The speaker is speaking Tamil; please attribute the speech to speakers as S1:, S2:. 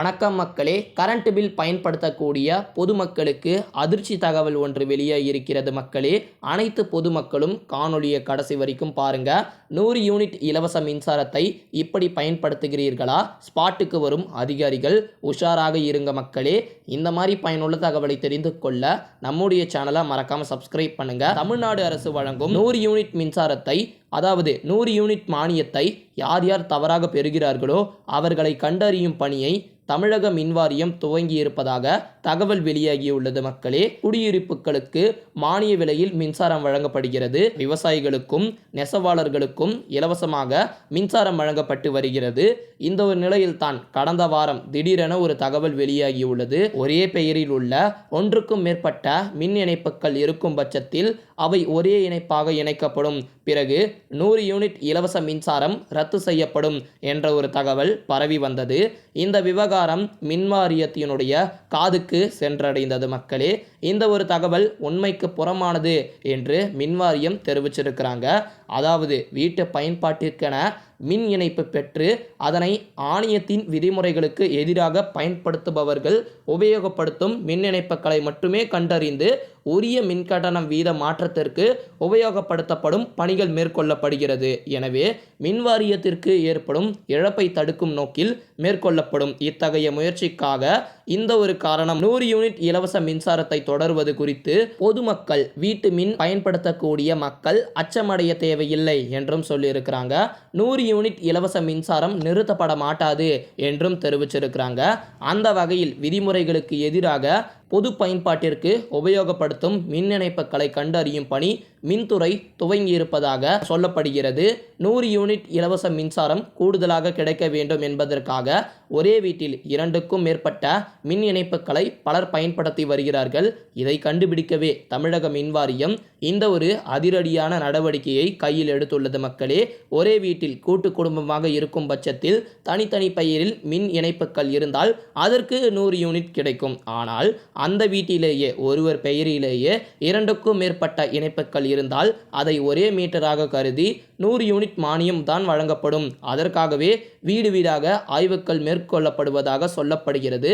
S1: வணக்கம் மக்களே. கரண்ட் பில் பயன்படுத்தக்கூடிய பொதுமக்களுக்கு அதிர்ச்சி தகவல் ஒன்று வெளியே இருக்கிறது மக்களே. அனைத்து பொதுமக்களும் காணொலியை கடைசி வரைக்கும் பாருங்க. நூறு யூனிட் இலவச மின்சாரத்தை இப்படி பயன்படுத்துகிறீர்களா? ஸ்பாட்டுக்கு வரும் அதிகாரிகள் உஷாராக இருங்க மக்களே. இந்த மாதிரி பயனுள்ள தகவலை தெரிந்து கொள்ள நம்முடைய சேனலை மறக்காம சப்ஸ்கிரைப் பண்ணுங்க. தமிழ்நாடு அரசு வழங்கும் நூறு யூனிட் மின்சாரத்தை அதாவது நூறு யூனிட் மானியத்தை யார் யார் தவறாக பெறுகிறார்களோ அவர்களை கண்டறியும் பணியை தமிழக மின்வாரியம் துவங்கி இருப்பதாக தகவல் வெளியாகியுள்ளது மக்களே. குடியிருப்புகளுக்கு மானிய விலையில் மின்சாரம் வழங்கப்படுகிறது. விவசாயிகளுக்கும் நெசவாளர்களுக்கும் இலவசமாக மின்சாரம் வழங்கப்பட்டு வருகிறது. இந்த ஒரு நிலையில் தான் கடந்த வாரம் திடீரென ஒரு தகவல் வெளியாகியுள்ளது. ஒரே பெயரில் உள்ள ஒன்றுக்கும் மேற்பட்ட மின் இணைப்புகள் இருக்கும் பட்சத்தில் அவை ஒரே இணைப்பாக இணைக்கப்படும். பிறகு நூறு யூனிட் இலவச மின்சாரம் ரத்து செய்யப்படும் என்ற ஒரு தகவல் பரவி வந்தது. இந்த விவகாரம் மின்வாரியத்தினுடைய காதுக்கு சென்றடைந்தது மக்களே. இந்த ஒரு தகவல் உண்மைக்கு புறமானது என்று மின்வாரியம் தெரிவிச்சிருக்கிறாங்க. அதாவது வீட்டு பயன்பாட்டிற்கென மின் இணைப்பு பெற்று அதனை ஆணையத்தின் விதிமுறைகளுக்கு எதிராக பயன்படுத்துபவர்கள் உபயோகப்படுத்தும் மின் இணைப்புகளை மட்டுமே கண்டறிந்து உரிய மின்கட்டணம் வீத மாற்றத்திற்கு உபயோகப்படுத்தப்படும் பணிகள் மேற்கொள்ளப்படுகிறது. எனவே மின் வாரியத்திற்கு ஏற்படும் இழப்பை தடுக்கும் நோக்கில் மேற்கொள்ளப்படும் இத்தகைய முயற்சிக்காக இந்த ஒரு காரணம். நூறு யூனிட் இலவச மின்சாரத்தை தொடர்வது குறித்து பொதுமக்கள் வீட்டு மின் பயன்படுத்தக்கூடிய மக்கள் அச்சமடைய தேவையில்லை என்றும் சொல்லியிருக்கிறாங்க. நூறு யூனிட் இலவச மின்சாரம் நிறுத்தப்பட மாட்டாது என்றும் தெரிவிச்சிருக்கிறாங்க. அந்த வகையில் விதிமுறைகளுக்கு எதிராக பொது பயன்பாட்டிற்கு உபயோகப்படுத்தும் மின் இணைப்புகளை கண்டறியும் பணி மின்துறை துவங்கியிருப்பதாக சொல்லப்படுகிறது. நூறு யூனிட் இலவச மின்சாரம் கூடுதலாக கிடைக்க வேண்டும் என்பதற்காக ஒரே வீட்டில் இரண்டுக்கும் மேற்பட்ட மின் இணைப்புகளை பலர் பயன்படுத்தி வருகிறார்கள். இதை கண்டுபிடிக்கவே தமிழக மின்வாரியம் இந்த ஒரு அதிரடியான நடவடிக்கையை கையில் எடுத்துள்ளது மக்களே. ஒரே வீட்டில் கூட்டு குடும்பமாக இருக்கும் பட்சத்தில் தனித்தனி பெயரில் மின் இணைப்புகள் இருந்தால் அதற்கு நூறு யூனிட் கிடைக்கும். ஆனால் அந்த வீட்டிலேயே ஒருவர் பெயரிலேயே இரண்டுக்கும் மேற்பட்ட இணைப்புகள் இருந்தால் அதை ஒரே மீட்டராக கருதி நூறு யூனிட் மானியம் தான் வழங்கப்படும். அதற்காகவே வீடு வீடாக ஆய்வுகள் மேற்கொள்ளப்படுவதாக சொல்லப்படுகிறது.